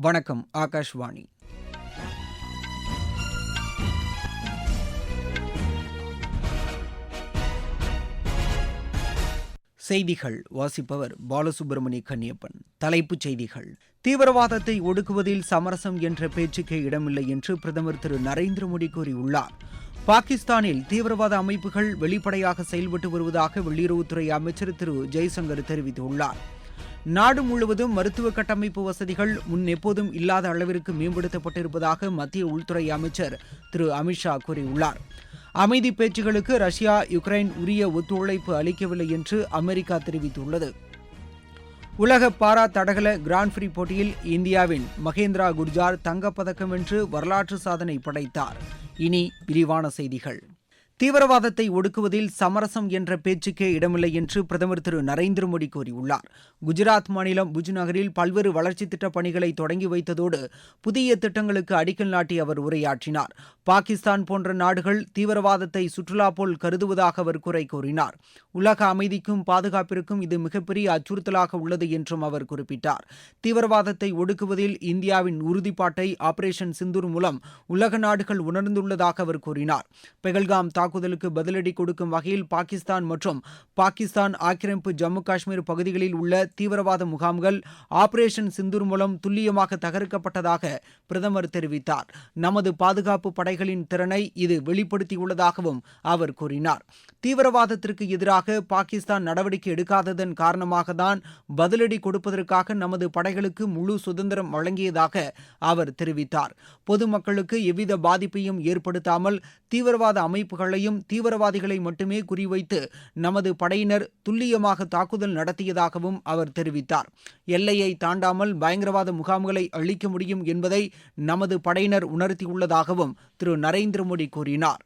வணக்கம் ஆகாஷ்வாணி. செய்திகள் வாசிப்பவர் பாலசுப்ரமணிய கன்னியப்பன். தலைப்புச் செய்திகள். தீவிரவாதத்தை ஒடுக்குவதில் சமரசம் என்ற பேச்சுக்கே இடமில்லை என்று பிரதமர் திரு நரேந்திர மோடி கூறியுள்ளார். பாகிஸ்தானில் தீவிரவாத அமைப்புகள் வெளிப்படையாக செயல்பட்டு வருவதாக வெளியுறவுத்துறை அமைச்சர் திரு ஜெய்சங்கர் தெரிவித்துள்ளார். நாடு முழுவதும் மருத்துவ கட்டமைப்பு வசதிகள் முன் எப்போதும் இல்லாத அளவிற்கு மேம்படுத்தப்பட்டிருப்பதாக மத்திய உள்துறை அமைச்சர் திரு அமித்ஷா கூறியுள்ளார். அமைதி பேச்சுகளுக்கு ரஷ்யா யுக்ரைன் உரிய ஒத்துழைப்பு அளிக்கவில்லை என்று அமெரிக்கா தெரிவித்துள்ளது. உலக பாரா தடகள கிராண்ட் பிரி போட்டியில் இந்தியாவின் மகேந்திரா குர்ஜார் தங்கப்பதக்கம் வென்று வரலாற்று சாதனை படைத்தார். இனி விரிவான செய்திகள். தீவிரவாதத்தை ஒடுக்குவதில் சமரசம் என்ற பேச்சுக்கே இடமில்லை என்று பிரதமர் திரு நரேந்திர மோடி கூறியுள்ளார். குஜராத் மாநிலம் புஜ் நகரில் பல்வேறு வளர்ச்சித் திட்டப் பணிகளை தொடங்கி வைத்ததோடு புதிய திட்டங்களுக்கு அடிக்கல் நாட்டி அவர் உரையாற்றினார். பாகிஸ்தான் போன்ற நாடுகள் தீவிரவாதத்தை சுற்றுலா போல் கருதுவதாக அவர் குறை கூறினார். உலக அமைதிக்கும் பாதுகாப்பிற்கும் இது மிகப்பெரிய அச்சுறுத்தலாக உள்ளது என்றும் அவர் குறிப்பிட்டார். தீவிரவாதத்தை ஒடுக்குவதில் இந்தியாவின் உறுதிப்பாட்டை ஆபரேஷன் சிந்தூர் மூலம் உலக நாடுகள் உணர்ந்துள்ளதாக அவர் கூறினார். பெகல்காம் தாக்குதலுக்கு பதிலடி கொடுக்கும் வகையில் பாகிஸ்தான் மற்றும் பாகிஸ்தான் ஆக்கிரமிப்பு ஜம்மு காஷ்மீர் பகுதிகளில் உள்ள தீவிரவாத முகாம்கள் ஆபரேஷன் சிந்தூர் மூலம் துல்லியமாக தகர்க்கப்பட்டதாக பிரதமர் தெரிவித்தார். நமது பாதுகாப்பு படைகளின் திறனை இது வெளிப்படுத்தியுள்ளதாகவும் அவர் கூறினார். தீவிரவாதத்திற்கு எதிராக பாகிஸ்தான் நடவடிக்கை எடுக்காததன் காரணமாக தான் பதிலடி கொடுப்பதற்காக நமது படைகளுக்கு முழு சுதந்திரம் வழங்கியதாக அவர் தெரிவித்தார். பொதுமக்களுக்கு எவ்வித பாதிப்பையும் ஏற்படுத்தாமல் தீவிரவாத அமைப்புகளை அமைப்புகளையும் தீவிரவாதிகளை மட்டுமே குறிவைத்து நமது படையினர் துல்லியமாக தாக்குதல் நடத்தியதாகவும் அவர் தெரிவித்தார். எல்லையை தாண்டாமல் பயங்கரவாத முகாம்களை அழிக்க முடியும் என்பதை நமது படையினர் உணர்த்தியுள்ளதாகவும் திரு. நரேந்திர மோடி கூறினார்.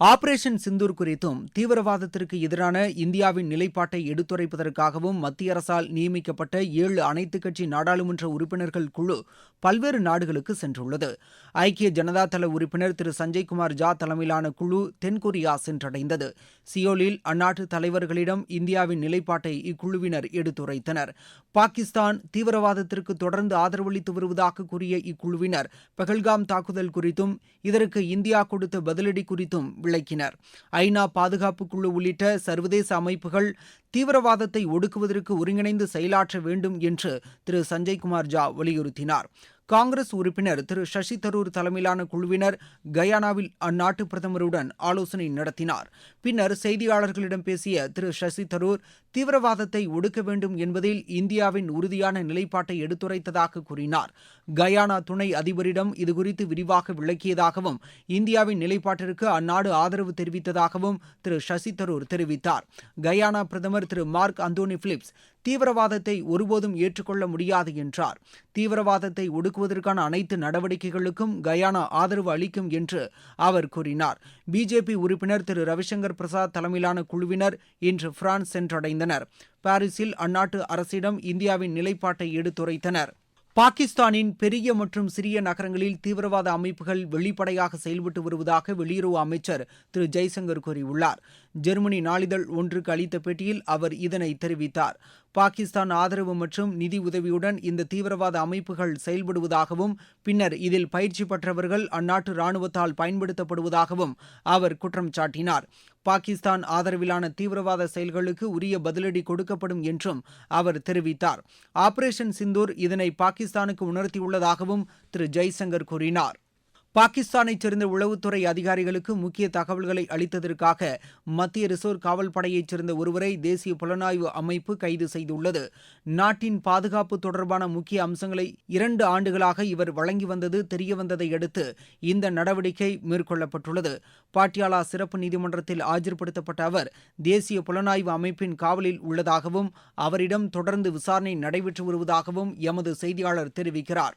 ஆபரேஷன் சிந்தூர் குறித்தும் தீவிரவாதத்திற்கு எதிரான இந்தியாவின் நிலைப்பாட்டை எடுத்துரைப்பதற்காகவும் மத்திய அரசால் நியமிக்கப்பட்ட ஏழு அனைத்துக் கட்சி நாடாளுமன்ற உறுப்பினர்கள் குழு பல்வேறு நாடுகளுக்கு சென்றுள்ளது. ஐக்கிய ஜனதா தள உறுப்பினர் திரு. சஞ்சய்குமார் ஜா தலைமையிலான குழு தென்கொரியா சென்றடைந்தது. சியோலில் அந்நாட்டு தலைவர்களிடம் இந்தியாவின் நிலைப்பாட்டை இக்குழுவினர் எடுத்துரைத்தனர். பாகிஸ்தான் தீவிரவாதத்திற்கு தொடர்ந்து ஆதரவளித்து வருவதாக கூறிய இக்குழுவினர் பகல்காம் தாக்குதல் குறித்தும் இதற்கு இந்தியா கொடுத்த பதிலடி குறித்தும் விளக்கினர். ஐநா பாதுகாப்பு குழு உள்ளிட்ட சர்வதேச அமைப்புகள் தீவிரவாதத்தை ஒடுக்குவதற்கு ஒருங்கிணைந்து செயலாற்ற வேண்டும் என்று திரு சஞ்சய்குமார் ஜா வலியுறுத்தினார். காங்கிரஸ் உறுப்பினர் திரு சசி தரூர் தலைமையிலான குழுவினர் கயானாவில் அந்நாட்டு பிரதமருடன் ஆலோசனை நடத்தினார். பின்னர் செய்தியாளர்களிடம் பேசிய திரு சசி தரூர் தீவிரவாதத்தை ஒடுக்க வேண்டும் என்பதில் இந்தியாவின் உறுதியான நிலைப்பாட்டை எடுத்துரைத்ததாக கூறினார். கயானா துணை அதிபரிடம் இதுகுறித்து விரிவாக விளக்கியதாகவும் இந்தியாவின் நிலைப்பாட்டிற்கு அந்நாடு ஆதரவு தெரிவித்ததாகவும் திரு சசி தரூர் தெரிவித்தார். கயானா பிரதமர் திரு மார்க் அந்தோனி பிலிப்ஸ் தீவிரவாதத்தை ஒருபோதும் ஏற்றுக்கொள்ள முடியாது என்றார். தீவிரவாதத்தை ஒடுக்குவதற்கான அனைத்து நடவடிக்கைகளுக்கும் கயானா ஆதரவு அளிக்கும் என்று அவர் கூறினார். பிஜேபி உறுப்பினர் திரு. ரவிசங்கர் பிரசாத் தலைமையிலான குழுவினர் இன்று பிரான்ஸ் சென்றடைந்தனர். பாரிஸில் அந்நாட்டு அரசிடம் இந்தியாவின் நிலைப்பாட்டை எடுத்துரைத்தனர். பாகிஸ்தானின் பெரிய மற்றும் சிறிய நகரங்களில் தீவிரவாத அமைப்புகள் வெளிப்படையாக செயல்பட்டு வருவதாக வெளியுறவு அமைச்சர் திரு. ஜெய்சங்கர் கூறியுள்ளார். ஜெர்மனி நாளிதழ் ஒன்றுக்கு அளித்த பேட்டியில் அவர் இதனை தெரிவித்தார். பாகிஸ்தான் ஆதரவு மற்றும் நிதி உதவியுடன் இந்த தீவிரவாத அமைப்புகள் செயல்படுவதாகவும் பின்னர் இதில் பயிற்சி பெற்றவர்கள் அந்நாட்டு ராணுவத்தால் பயன்படுத்தப்படுவதாகவும் அவர் குற்றம் சாட்டினார். பாகிஸ்தான் ஆதரவிலான தீவிரவாத செயல்களுக்கு உரிய பதிலடி கொடுக்கப்படும் என்றும் அவர் தெரிவித்தார். ஆபரேஷன் சிந்தூர் இதனை பாகிஸ்தானுக்கு உணர்த்தியுள்ளதாகவும் திரு ஜெய்சங்கர் கூறினார். பாகிஸ்தானைச் சேர்ந்த உளவுத்துறை அதிகாரிகளுக்கு முக்கிய தகவல்களை அளித்ததற்காக மத்திய ரிசர்வ் காவல் படையைச் சேர்ந்த ஒருவரை தேசிய புலனாய்வு அமைப்பு கைது செய்துள்ளது. நாட்டின் பாதுகாப்பு தொடர்பான முக்கிய அம்சங்களை இரண்டு ஆண்டுகளாக இவர் வழங்கி வந்தது தெரியவந்ததை அடுத்து இந்த நடவடிக்கை மேற்கொள்ளப்பட்டுள்ளது. பாட்டியாலா சிறப்பு நீதிமன்றத்தில் ஆஜர்படுத்தப்பட்ட அவர் தேசிய புலனாய்வு அமைப்பின் காவலில் உள்ளதாகவும் அவரிடம் தொடர்ந்து விசாரணை நடைபெற்று வருவதாகவும் எமது செய்தியாளர் தெரிவிக்கிறார்.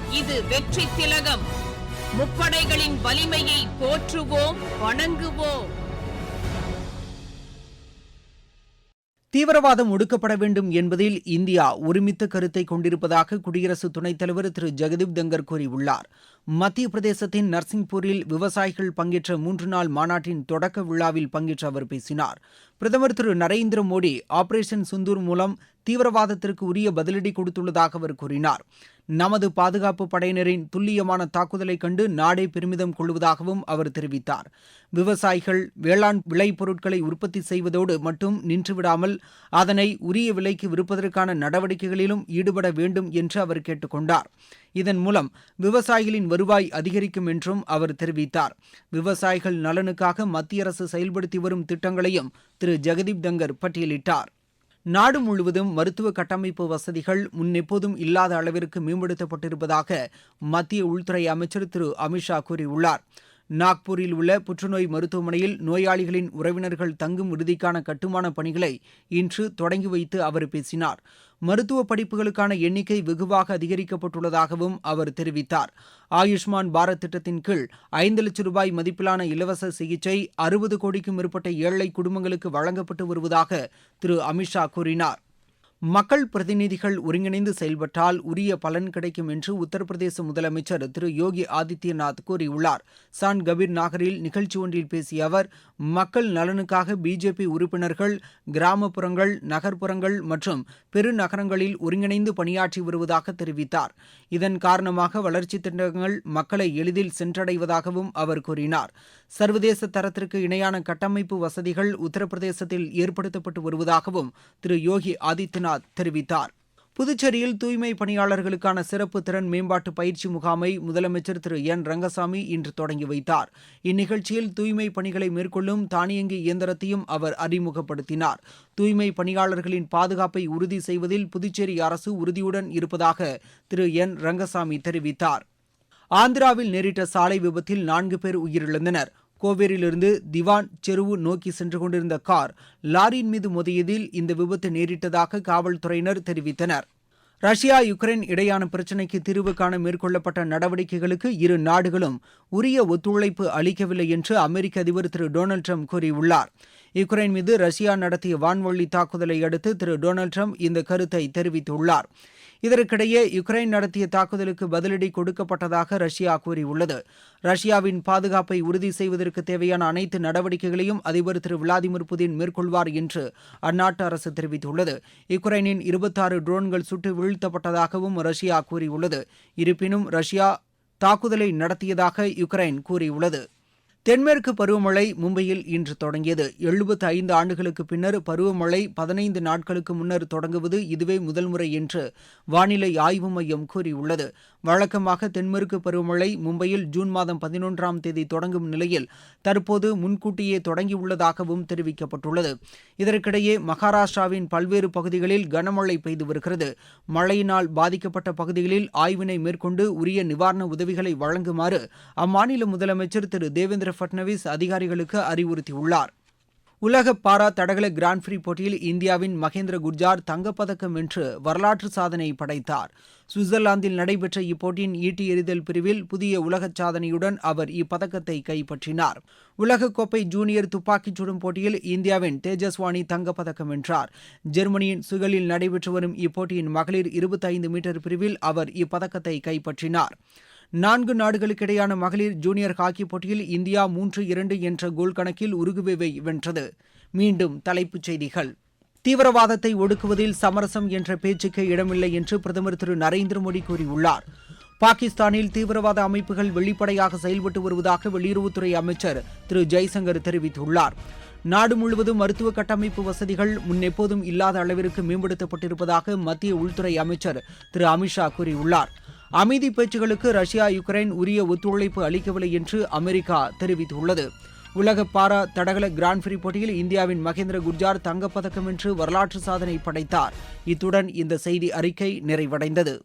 இது வெற்றி திலகம். முப்படைகளின் வலிமையை போற்றுவோம் வணங்குவோம். தீவிரவாதம் ஒடுக்கப்பட வேண்டும் என்பதில் இந்தியா ஒருமித்த கருத்தை கொண்டிருப்பதாக குடியரசு துணைத் தலைவர் திரு. ஜெகதீப் தங்கர் கூறியுள்ளார். மத்திய பிரதேசத்தின் நர்சிங்பூரில் விவசாயிகள் பங்கேற்ற மூன்று நாள் மாநாட்டின் தொடக்க விழாவில் பங்கேற்று அவர் பேசினார். பிரதமர் திரு நரேந்திர மோடி ஆபரேஷன் சுந்தூர் மூலம் தீவிரவாதத்திற்கு உரிய பதிலடி கொடுத்துள்ளதாக அவர் கூறினார். நமது பாதுகாப்பு படையினரின் துல்லியமான தாக்குதலை கண்டு நாடே பெருமிதம் கொள்வதாகவும் அவர் தெரிவித்தார். விவசாயிகள் வேளாண் விளைபொருட்களை உற்பத்தி செய்வதோடு மட்டும் நின்றுவிடாமல் அதனை உரிய விலைக்கு விற்பதற்கான நடவடிக்கைகளிலும் ஈடுபட வேண்டும் என்று அவர் கேட்டுக்கொண்டார். இதன் மூலம் விவசாயிகளின் வருவாய் அதிகரிக்கும் என்றும் அவர் தெரிவித்தார். விவசாயிகள் நலனுக்காக மத்திய அரசு செயல்படுத்தி வரும் திட்டங்களையும் திரு. ஜெகதீப் தங்கர் பட்டியலிட்டார். நாடு முழுவதும் மருத்துவ கட்டமைப்பு வசதிகள் முன்னெப்போதும் இல்லாத அளவிற்கு மேம்படுத்தப்பட்டிருப்பதாக மத்திய உள்துறை அமைச்சர் திரு. அமித்ஷா கூறியுள்ளார். நாக்பூரில் உள்ள புற்றுநோய் மருத்துவமனையில் நோயாளிகளின் உறவினர்கள் தங்கும் விடுதிக்கான கட்டுமான பணிகளை இன்று தொடங்கி வைத்து அவர் பேசினார். மருத்துவ படிப்புகளுக்கான எண்ணிக்கை வெகுவாக அதிகரிக்கப்பட்டுள்ளதாகவும் அவர் தெரிவித்தார். ஆயுஷ்மான் பாரத் திட்டத்தின் கீழ் ஐந்து லட்சம் ரூபாய் மதிப்பிலான இலவச சிகிச்சை அறுபது கோடிக்கும் மேற்பட்ட ஏழை குடும்பங்களுக்கு வழங்கப்பட்டு வருவதாக திரு அமித்ஷா கூறினார். மக்கள் பிரதிநிதிகள் ஒருங்கிணைந்து செயல்பட்டால் உரிய பலன் கிடைக்கும் என்று உத்தரப்பிரதேச முதலமைச்சர் திரு யோகி ஆதித்யநாத் கூறியுள்ளார். சான் கபீர் நாகரில் நிகழ்ச்சி ஒன்றில் பேசிய அவர் மக்கள் நலனுக்காக பிஜேபி உறுப்பினர்கள் கிராமப்புறங்கள் நகர்ப்புறங்கள் மற்றும் பெருநகரங்களில் ஒருங்கிணைந்து பணியாற்றி வருவதாக தெரிவித்தார். இதன் காரணமாக வளர்ச்சித் திட்டங்கள் மக்களை எளிதில் சென்றடைவதாகவும் அவர் கூறினார். சர்வதேச தரத்திற்கு இணையான கட்டமைப்பு வசதிகள் உத்தரப்பிரதேசத்தில் ஏற்படுத்தப்பட்டு வருவதாகவும் திரு யோகி ஆதித்யநாத் தெரிவித்தார். புதுச்சேரியில் தூய்மை பணியாளர்களுக்கான சிறப்பு திறன் மேம்பாட்டு பயிற்சி முகாமை முதலமைச்சர் திரு. என். ரங்கசாமி இன்று தொடங்கி வைத்தார். இந்நிகழ்ச்சியில் தூய்மை பணிகளை மேற்கொள்ளும் தானியங்கி இயந்திரத்தையும் அவர் அறிமுகப்படுத்தினார். தூய்மை பணியாளர்களின் பாதுகாப்பை உறுதி செய்வதில் புதுச்சேரி அரசு உறுதியுடன் இருப்பதாக திரு. என். ரங்கசாமி தெரிவித்தார். ஆந்திராவில் நேரிட்ட சாலை விபத்தில் நான்கு பேர் உயிரிழந்தனர். கோவேரிலிருந்து திவான் செருவு நோக்கி சென்று கொண்டிருந்த கார் லாரியின் மீது மோதியதில் இந்த விபத்து நேரிட்டதாக காவல்துறையினர் தெரிவித்தனர். ரஷ்யா யுக்ரைன் இடையான பிரச்சினைக்கு தீர்வு காண மேற்கொள்ளப்பட்ட நடவடிக்கைகளுக்கு இரு நாடுகளும் உரிய ஒத்துழைப்பு அளிக்கவில்லை என்று அமெரிக்க அதிபர் திரு டொனால்டு ட்ரம்ப் கூறியுள்ளார். யுக்ரைன் மீது ரஷ்யா நடத்திய வான்வழி தாக்குதலை அடுத்து திரு டொனால்டு ட்ரம்ப் இந்த கருத்தை தெரிவித்துள்ளார். இதற்கிடையே யுக்ரைன் நடத்திய தாக்குதலுக்கு பதிலடி கொடுக்கப்பட்டதாக ரஷ்யா கூறியுள்ளது. ரஷ்யாவின் பாதுகாப்பை உறுதி செய்வதற்கு தேவையான அனைத்து நடவடிக்கைகளையும் அதிபர் திரு விளாடிமிர் புதின் மேற்கொள்வார் என்று அந்நாட்டு அரசு தெரிவித்துள்ளது. யுக்ரைனின் இருபத்தாறு ட்ரோன்கள் சுட்டு வீழ்த்தப்பட்டதாகவும் ரஷ்யா கூறியுள்ளது. இருப்பினும் ரஷ்யா தாக்குதலை நடத்தியதாக யுக்ரைன் கூறியுள்ளது. தென்மேற்கு பருவமழை மும்பையில் இன்று தொடங்கியது. எழுபத்தி ஐந்து ஆண்டுகளுக்கு பின்னர் பருவமழை பதினைந்து நாட்களுக்கு முன்னர் தொடங்குவது இதுவே முதல் முறை என்று வானிலை ஆய்வு மையம் கூறியுள்ளது. வழக்கமாக தென்மேற்கு பருவமழை மும்பையில் ஜூன் மாதம் பதினொன்றாம் தேதி தொடங்கும் நிலையில் தற்போது முன்கூட்டியே தொடங்கியுள்ளதாகவும் தெரிவிக்கப்பட்டுள்ளது. இதற்கிடையே மகாராஷ்டிராவின் பல்வேறு பகுதிகளில் கனமழை பெய்து வருகிறது. மழையினால் பாதிக்கப்பட்ட பகுதிகளில் ஆய்வினை மேற்கொண்டு உரிய நிவாரண உதவிகளை வழங்குமாறு அம்மாநில முதலமைச்சர் திரு தேவேந்திர பட்னவிஸ் அதிகாரிகளுக்கு அறிவுறுத்தியுள்ளார். உலக பாரா தடகள கிராண்ட் பிரீ போட்டியில் இந்தியாவின் மகேந்திர குர்ஜார் தங்கப்பதக்கம் வென்று வரலாற்று சாதனை படைத்தார். சுவிட்சர்லாந்தில் நடைபெற்ற இப்போட்டியின் ஈட்டி எறிதல் பிரிவில் புதிய உலக சாதனையுடன் அவர் இப்பதக்கத்தை கைப்பற்றினார். உலகக்கோப்பை ஜூனியர் துப்பாக்கிச் சுடும் போட்டியில் இந்தியாவின் தேஜஸ்வானி தங்கப்பதக்கம் வென்றார். ஜெர்மனியின் சுகலில் நடைபெற்று வரும் இப்போட்டியின் மகளிர் இருபத்தைந்து மீட்டர் பிரிவில் அவர் இப்பதக்கத்தை கைப்பற்றினார். நான்கு நாடுகளுக்கிடையான மகளிர் ஜூனியர் ஹாக்கி போட்டியில் இந்தியா மூன்று இரண்டு என்ற கோல் கணக்கில் உருகுவேவை வென்றது. மீண்டும் தலைப்புச் செய்திகள். தீவிரவாதத்தை ஒடுக்குவதில் சமரசம் என்ற பேச்சுக்கே இடமில்லை என்று பிரதமர் திரு நரேந்திர மோடி கூறியுள்ளார். பாகிஸ்தானில் தீவிரவாத அமைப்புகள் வெளிப்படையாக செயல்பட்டு வருவதாக வெளியுறவுத்துறை அமைச்சர் திரு ஜெய்சங்கர் தெரிவித்துள்ளார். நாடு முழுவதும் மருத்துவ கட்டமைப்பு வசதிகள் முன்னெப்போதும் இல்லாத அளவிற்கு மேம்படுத்தப்பட்டிருப்பதாக மத்திய உள்துறை அமைச்சர் திரு அமித்ஷா கூறியுள்ளார். அமைதி பேச்சுகளுக்கு ரஷ்யா யுக்ரைன் உரிய ஒத்துழைப்பு அளிக்கவில்லை என்று அமெரிக்கா தெரிவித்துள்ளது. உலக பாரா தடகள கிராண்ட் பிரி போட்டியில் இந்தியாவின் மகேந்திர குர்ஜார் தங்கப்பதக்கம் வென்று வரலாற்று சாதனை படைத்தார். இத்துடன் இந்த செய்தி அறிக்கை நிறைவடைந்தது.